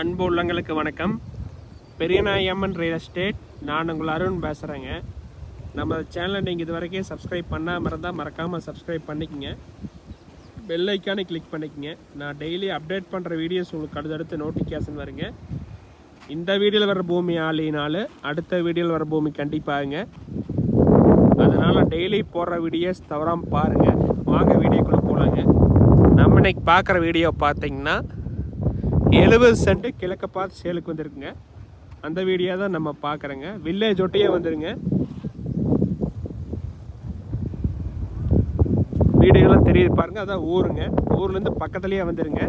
அன்பு உள்ளங்களுக்கு வணக்கம். பெரியநாயம்மன் ரியல் எஸ்டேட் நான் உங்கள் அருண் பேசுகிறேங்க நம்ம சேனலை நீங்கள் இது வரைக்கும் சப்ஸ்கிரைப் பண்ணாமல் இருந்தால் மறக்காமல் சப்ஸ்கிரைப் பண்ணிக்கோங்க. பெல் ஐக்கானே கிளிக் பண்ணிக்கோங்க. நான் டெய்லி அப்டேட் பண்ணுற வீடியோஸ் உங்களுக்கு அடுத்தடுத்து நோட்டிஃபிகேஷன் வருங்க. இந்த வீடியோவில் வர பூமி ஆளினால அடுத்த வீடியோவில் வர பூமி கண்டிப்பாகுங்க அதனால் டெய்லி போடுற வீடியோஸ் தவறாமல் பாருங்கள் வாங்க வீடியோக்குள்ளே போகலாங்க நம்ம இன்னைக்கு பார்க்குற வீடியோ பார்த்தீங்கன்னா எழுபது சென்ட் கிழக்க பார்த்து சேலுக்கு வந்திருக்குங்க. அந்த வீடியோ தான் நம்ம பார்க்குறோங்க. வில்லேஜ் ஒட்டையே வந்துருங்க. வீடுகள்லாம் தெரியுது பாருங்க. அதான் ஊருங்க. ஊர்லேருந்து பக்கத்துலேயே வந்துருங்க.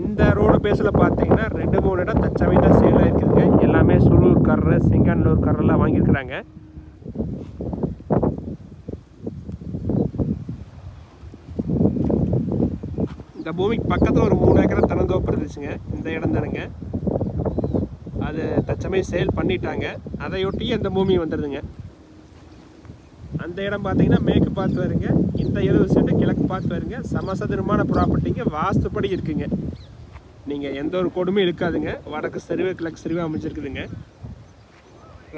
இந்த ரோடு பேஸில் பார்த்தீங்கன்னா ரெண்டு மூணு இடம் தச்சவை தான் சேல் ஆயிருக்குதுங்க. எல்லாமே சுழூர் கர்ற சிங்கானூர் கர்றெல்லாம் வாங்கியிருக்கிறாங்க. இந்த பூமிக்கு பக்கத்தில் ஒரு மூணு ஏக்கரை தென்னந்தோப்பு இருந்துச்சுங்க. இந்த இடம் தானுங்க. அது தச்சமயம் சேல் பண்ணிட்டாங்க. அதையொட்டி அந்த பூமி வந்துடுதுங்க அந்த இடம் பார்த்தீங்கன்னா மேற்கு பார்த்து வருங்க. இந்த எழுபது சென்ட் கிழக்கு பார்த்து வருங்க. சமசதுரமான ப்ராப்பர்ட்டிங்க. வாஸ்துப்படி இருக்குங்க. நீங்கள் எந்த ஒரு கொடுமையும் இருக்காதுங்க வடக்கு சரிவு கிழக்கு சரிவு அமைஞ்சிருக்குதுங்க.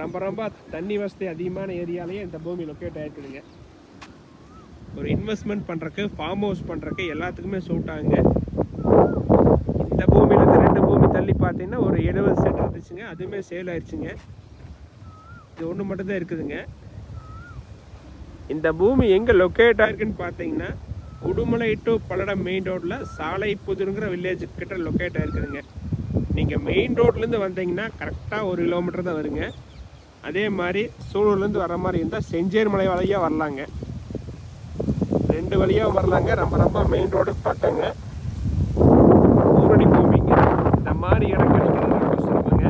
ரொம்ப ரொம்ப தண்ணி வசதி அதிகமான ஏரியாலேயே இந்த பூமி லொக்கேட் ஆகிருக்குதுங்க ஒரு இன்வெஸ்ட்மெண்ட் பண்ணுறக்கு ஃபார்ம் ஹவுஸ் பண்ணுறக்கு எல்லாத்துக்குமே சூட்டாங்க ஆகுங்க இந்த பூமியிலேருந்து ரெண்டு பூமி தள்ளி பார்த்தீங்கன்னா ஒரு எழுபது சென்ட் இருந்துச்சுங்க. அதுவுமே சேல் ஆயிடுச்சுங்க இது ஒன்று மட்டும்தான் இருக்குதுங்க. இந்த பூமி எங்கே லொக்கேட் ஆயிருக்குன்னு பார்த்தீங்கன்னா உடுமலை டு பல்லடம் மெயின் ரோட்டில் சாலை புதுருங்கிற வில்லேஜ் கிட்ட லொக்கேட் ஆகிருக்குதுங்க நீங்கள் மெயின் ரோட்லேருந்து வந்தீங்கன்னா கரெக்டாக ஒரு கிலோமீட்டர் தான் வருங்க. அதே மாதிரி சூலூர்லேருந்து வர மாதிரி இருந்தால் செஞ்சேர் மலை வழியாக வரலாங்க. ரெண்டு வழியாக வரலாங்க ரொம்ப ரொம்ப மெயின் ரோடு பக்கங்க ஊரடி பூமிங்க. இந்த மாதிரி இடம் கிடைக்கிறது ரொம்ப சிறப்புங்க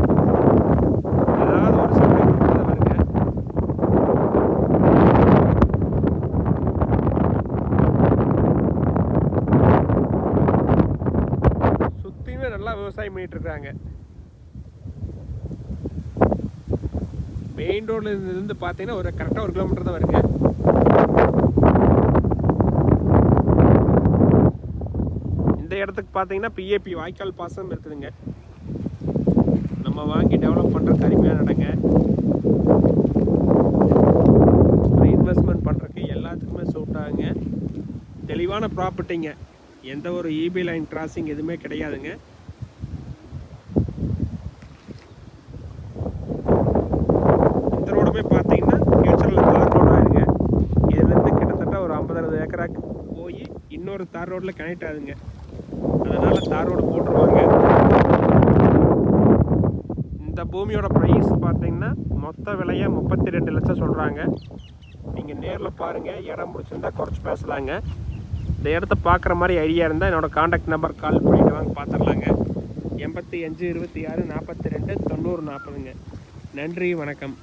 ஏதாவது ஒரு சமயம் வருங்க. சுற்றியுமே நல்லா விவசாயம் பண்ணிட்டு இருக்காங்க. மெயின் ரோட்ல இருந்து பார்த்தீங்கன்னா ஒரு கரெக்டாக ஒரு கிலோமீட்டர் தான் வருங்க இந்த இடத்துக்கு பார்த்தீங்கன்னா பிஏபி வாய்க்கால் பாசனம் இருக்குதுங்க. நம்ம வாங்கி டெவலப் பண்ணுறதுக்கு அருமையான நடங்க இன்வெஸ்ட்மெண்ட் பண்ணுறதுக்கு எல்லாத்துக்குமே சூட் ஆகுங்க. தெளிவான ப்ராப்பர்ட்டிங்க எந்த ஒரு இபி லைன் கிராசிங் எதுவுமே கிடையாதுங்க. இந்த ரோடுமே பார்த்தீங்கன்னா ஃபியூச்சரில் தார் ரோடாக இருங்க இதுலேருந்து கிட்டத்தட்ட ஒரு ஐம்பது அறுபது ஏக்கராக்கு போய் இன்னொரு தார் ரோட்டில் கனெக்ட் ஆகுதுங்க. அதனால் தார் ரோடு போட்டுருவாங்க. இந்த பூமியோட ப்ரைஸ் பார்த்தீங்கன்னா மொத்த விலையை முப்பத்தி ரெண்டு லட்சம் சொல்கிறாங்க நீங்கள் நேரில் பாருங்கள் இடம் பிடிச்சிருந்தா குறைச்சி பேசலாங்க. இந்த இடத்த பார்க்குற மாதிரி ஐடியா இருந்தால் என்னோடய காண்டாக்ட் நம்பர் கால் பண்ணிட்டு வாங்க பார்த்துடலாங்க எண்பத்தி அஞ்சு இருபத்தி ஆறு நாற்பத்தி ரெண்டு தொண்ணூறு நாற்பதுங்க. நன்றி வணக்கம்.